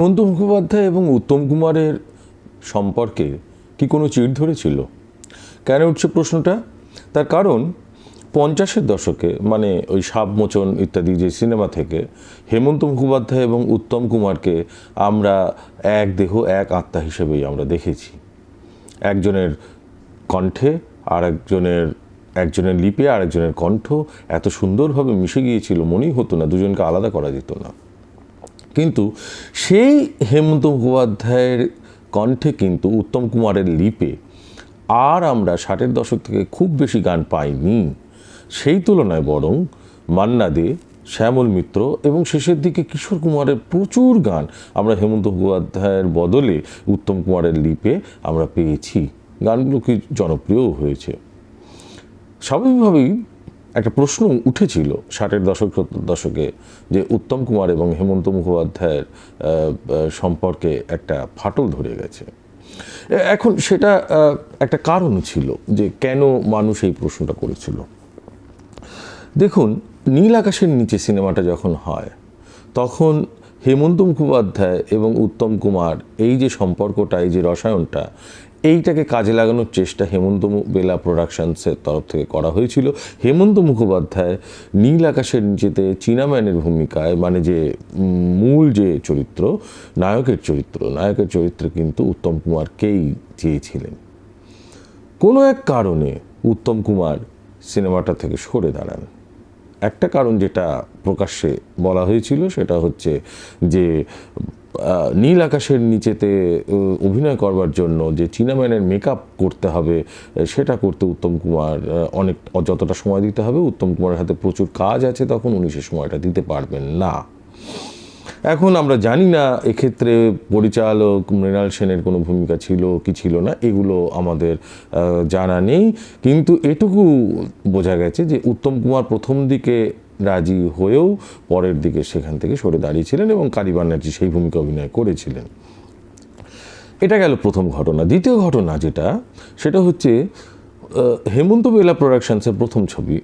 হেমন্ত মুখোপাধ্যায় এবং উত্তম কুমারের সম্পর্কে কি কোনো চিড় ধরেছিল? কেন উঠছে প্রশ্নটা? তার কারণ পঞ্চাশের দশকে মানে ওই সাবমোচন ইত্যাদি যে সিনেমা থেকে, হেমন্ত মুখোপাধ্যায় এবং উত্তম কুমারকে আমরা এক দেহ, এক আত্মা হিসেবেই আমরা দেখেছি। একজনের কণ্ঠে আর একজনের একজনের লিপে আর একজনের কণ্ঠ এত সুন্দরভাবে মিশে গিয়েছিল, মনেই হতো না, দুজনকে আলাদা করা যেত না। কিন্তু সেই হেমন্ত মুখোপাধ্যায়ের কণ্ঠে কিন্তু উত্তম কুমারের লিপে আর আমরা ষাটের দশক থেকে খুব বেশি গান পাইনি। সেই তুলনায় বরং মান্না দে, শ্যামল মিত্র এবং শেষের দিকে কিশোর কুমারের প্রচুর গান আমরা হেমন্ত মুখোপাধ্যায়ের বদলে উত্তম কুমারের লিপে আমরা পেয়েছি। গানগুলো কি জনপ্রিয়ও হয়েছে। স্বাভাবিকভাবেই একটা প্রশ্ন উঠেছিল ষাটের দশক সত্তর দশকে যে উত্তম কুমার এবং হেমন্ত মুখোপাধ্যায়ের সম্পর্কে একটা ফাটল ধরে গেছে। এখন সেটা একটা কারণ ছিল যে কেন মানুষ এই প্রশ্নটা করেছিল। দেখুন, নীল আকাশের নিচে সিনেমাটা যখন হয়, তখন হেমন্ত মুখোপাধ্যায় এবং উত্তম কুমার এই যে সম্পর্কটা, এই যে রসায়নটা এইটাকে কাজে লাগানোর চেষ্টা হেমন্ত বেলা প্রোডাকশনসের তরফ থেকে করা হয়েছিল। হেমন্ত মুখোপাধ্যায় নীল আকাশের নিচেতে চীনাম্যানের ভূমিকায় মানে যে মূল যে চরিত্র, নায়কের চরিত্র, নায়কের চরিত্রে কিন্তু উত্তম কুমারকেই চেয়েছিলেন। কোনো এক কারণে উত্তম কুমার সিনেমাটা থেকে সরে দাঁড়ান। একটা কারণ যেটা প্রকাশ্যে বলা হয়েছিল সেটা হচ্ছে যে নীল আকাশের নিচেতে অভিনয় করবার জন্য যে চীনাম্যানের মেকআপ করতে হবে, সেটা করতে উত্তম কুমার অনেক, যতটা সময় দিতে হবে, উত্তম কুমারের হাতে প্রচুর কাজ আছে তখন উনি সে সময়টা দিতে পারবেন না। এখন আমরা জানি না এক্ষেত্রে পরিচালক মৃণাল সেনের কোনো ভূমিকা ছিল কি ছিল না, এগুলো আমাদের জানা নেই। কিন্তু এটুকু বোঝা গেছে যে উত্তম কুমার প্রথম দিকে রাজি হয়েও পরের দিকে সেখান থেকে সরে দাঁড়িয়েছিলেন এবং কারি ব্যানার্জি সেই ভূমিকা অভিনয় করেছিলেন। এটা গেল প্রথম ঘটনা। দ্বিতীয় ঘটনা যেটা, সেটা হচ্ছে হেমন্ত বেলা প্রোডাকশনসের প্রথম ছবি।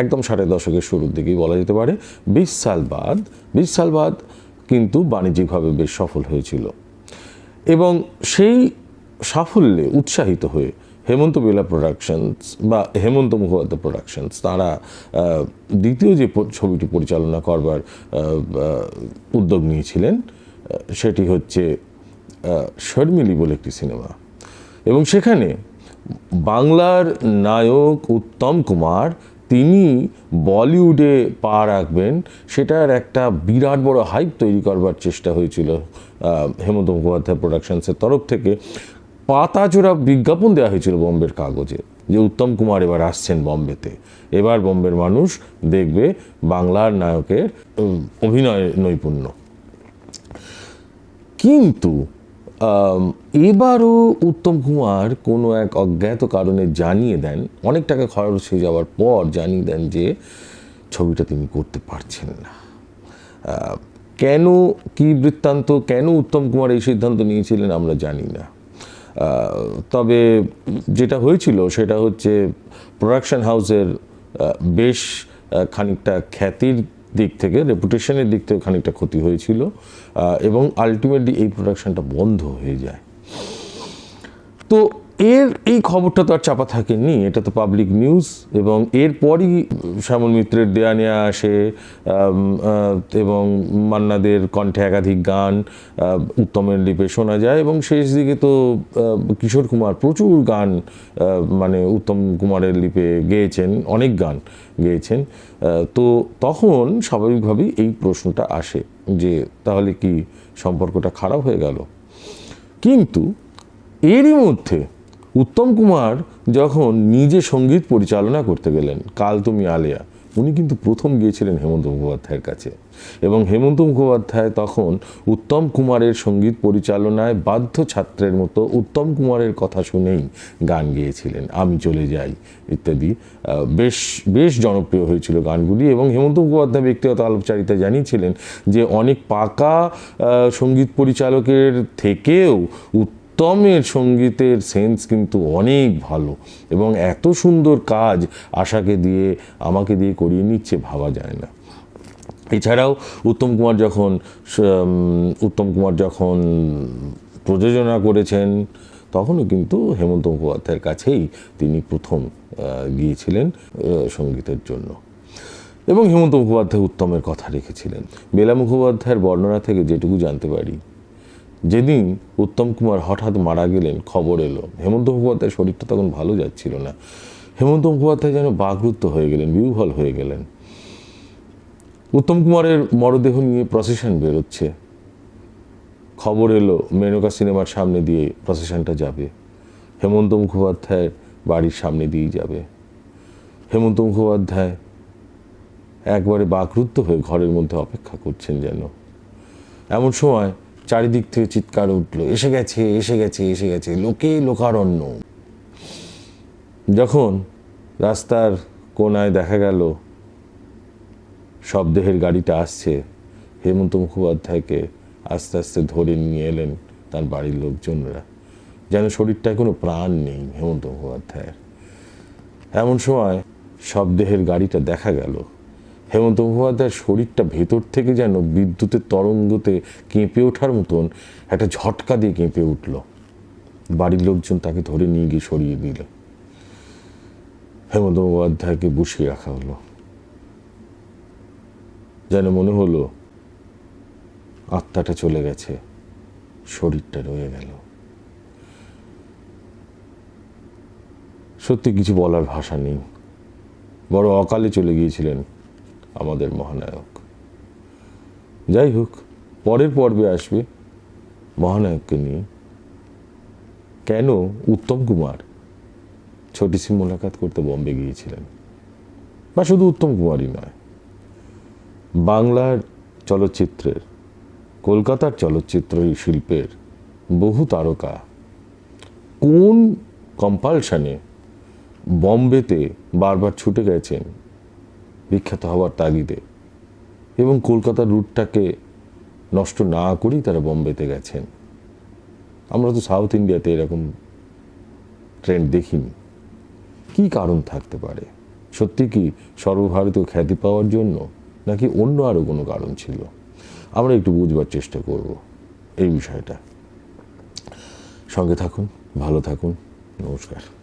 একদম সাড়ে দশকের শুরুর দিকেই বলা যেতে পারে। বিশ সাল বাদ, বিশ সাল বাদ কিন্তু বাণিজ্যিকভাবে বেশ সফল হয়েছিল। এবং সেই সাফল্যে উৎসাহিত হয়ে হেমন্ত বেলা প্রোডাকশনস বা হেমন্ত মুখোপাধ্যায় প্রোডাকশনস তারা দ্বিতীয় যে ছবিটি পরিচালনা করবার উদ্যোগ নিয়েছিলেন সেটি হচ্ছে শর্মিলি বলে একটি সিনেমা। এবং সেখানে বাংলার নায়ক উত্তম কুমার তিনি বলিউডে পা রাখবেন, সেটার একটা বিরাট বড় হাইপ তৈরি করবার চেষ্টা হয়েছিল হেমন্ত মুখোপাধ্যায় প্রোডাকশনসের তরফ থেকে। পাতাচোরা বিজ্ঞাপন দেওয়া হয়েছিল বম্বের কাগজে, যে উত্তম কুমার এবার আসছেন বম্বেতে। এবার বম্বের মানুষ দেখবে বাংলার নায়কের অভিনয় নৈপুণ্য। কিন্তু এবারও উত্তম কুমার কোনো এক অজ্ঞাত কারণে জানিয়ে দেন, অনেক টাকা খরচ হয়ে যাওয়ার পর জানিয়ে দেন যে ছবিটা তিনি করতে পারছেন না। কেন, কি বৃত্তান্ত, কেন উত্তম কুমার এই সিদ্ধান্ত নিয়েছিলেন আমরা জানি না। তবে যেটা হয়েছিল সেটা হচ্ছে প্রোডাকশন হাউসের বেশ খানিকটা খ্যাতির দিক থেকে রেপুটেশনের দিক থেকে খানিকটা ক্ষতি হয়েছিল এবং আলটিমেটলি এই প্রোডাকশনটা বন্ধ হয়ে যায়। তো এর এই খবরটা তো আর চাপা থাকেনি, এটা তো পাবলিক নিউজ এবং এরপরই শ্যামল মিত্রের দেয়া নেওয়া আসে এবং মান্নাদের কণ্ঠে একাধিক গান উত্তমের লিপে শোনা যায় এবং শেষ দিকে তো কিশোর কুমার প্রচুর গান মানে উত্তম কুমারের লিপে গেয়েছেন, অনেক গান গেয়েছেন তো তখন স্বাভাবিকভাবেই এই প্রশ্নটা আসে যে তাহলে কি সম্পর্কটা খারাপ হয়ে গেল? কিন্তু এরই মধ্যে উত্তম কুমার যখন নিজে সংগীত পরিচালনা করতে গেলেন কাল তুমি আলেয়া, উনি কিন্তু প্রথম গিয়েছিলেন হেমন্ত মুখোপাধ্যায়ের কাছে। এবং হেমন্ত মুখোপাধ্যায় তখন উত্তম কুমারের সংগীত পরিচালনায় বাধ্য ছাত্রের মতো উত্তম কুমারের কথা শুনেই গান গেয়েছিলেন, আমি চলে যাই, ইত্যাদি। বেশ বেশ জনপ্রিয় হয়েছিল গানগুলি এবং হেমন্ত মুখোপাধ্যায় ব্যক্তিগত আলোপচারিতা জানিয়েছিলেন যে অনেক পাকা সংগীত পরিচালকের থেকেও উত্তমের সঙ্গীতের সেন্স কিন্তু অনেক ভালো এবং এত সুন্দর কাজ আশাকে দিয়ে, আমাকে দিয়ে করিয়ে নিচ্ছে ভাবা যায় না। এছাড়াও উত্তম কুমার যখন উত্তম কুমার যখন প্রযোজনা করেছেন, তখনও কিন্তু হেমন্ত মুখোপাধ্যায়ের কাছেই তিনি প্রথম গিয়েছিলেন সঙ্গীতের জন্য। এবং হেমন্ত মুখোপাধ্যায় উত্তমের কথা রেখেছিলেন। বেলা মুখোপাধ্যায়ের বর্ণনা থেকে যেটুকু জানতে পারি যেদিন উত্তম কুমার হঠাৎ মারা গেলেন, খবর এলো। হেমন্ত মুখোপাধ্যায়ের শরীরটা তখন ভালো যাচ্ছিল না। হেমন্ত মুখোপাধ্যায় যেন বাকরুদ্ধ হয়ে গেলেন, বিহ্বল হয়ে গেলেন। উত্তম কুমারের মরদেহ নিয়ে প্রসেশন বেরোচ্ছে। খবর এলো, মেনকা সিনেমার সামনে দিয়ে প্রসেশনটা যাবে। হেমন্ত মুখোপাধ্যায়ের বাড়ির সামনে দিয়েই যাবে। হেমন্ত মুখোপাধ্যায় একবারে বাকরুদ্ধ হয়ে ঘরের মধ্যে অপেক্ষা করছেন যেন। এমন সময় চারিদিক থেকে চিৎকার উঠল, এসে গেছে এসে গেছে এসে গেছে, লোকে লোকারণ্য। যখন রাস্তার কোনায় দেখা গেল, শবদেহের গাড়িটা আসছে, হেমন্ত মুখোপাধ্যায়কে আস্তে আস্তে ধরে নিয়ে এলেন তার বাড়ির লোকজনরা। যেন শরীরটায় কোনো প্রাণ নেই হেমন্ত মুখোপাধ্যায়ের। এমন সময় শবদেহের গাড়িটা দেখা গেল। হেমন্ত মুখোপাধ্যায়ের শরীরটা ভেতর থেকে যেন বিদ্যুতের তরঙ্গতে কেঁপে ওঠার মতন একটা ঝটকা দিয়ে কেঁপে উঠল। বাড়ির লোকজন তাকে ধরে নিয়ে গিয়ে সরিয়ে দিল। হেমন্ত মুখোপাধ্যায়কে বসিয়ে রাখা হলো। যেন মনে হলো আত্মাটা চলে গেছে, শরীরটা রয়ে গেল। সত্যি কিছু বলার ভাষা নেই। বড় অকালে চলে গিয়েছিলেন আমাদের মহানায়ক। যাই হোক, পরের পর্বে আসবে মহানায়ককে নিয়ে। কেন উত্তম কুমার ছোটি সি মোলাকাত করতে বম্বে গিয়েছিলেন? বা শুধু উত্তম কুমারই নয়, বাংলার চলচ্চিত্রের, কলকাতার চলচ্চিত্র শিল্পের বহু তারকা কোন কম্পালশানে বম্বেতে বারবার ছুটে গেছেন বিখ্যাত হওয়ার তাগিদে এবং কলকাতার রুটটাকে নষ্ট না করেই তারা বম্বেতে গেছেন। আমরা তো সাউথ ইন্ডিয়াতে এরকম ট্রেন্ড দেখিনি। কি কারণ থাকতে পারে? সত্যি কি সর্বভারতীয় খ্যাতি পাওয়ার জন্য নাকি অন্য আরও কোনো কারণ ছিল? আমরা একটু বুঝবার চেষ্টা করব এই বিষয়টা। সঙ্গে থাকুন, ভালো থাকুন, নমস্কার।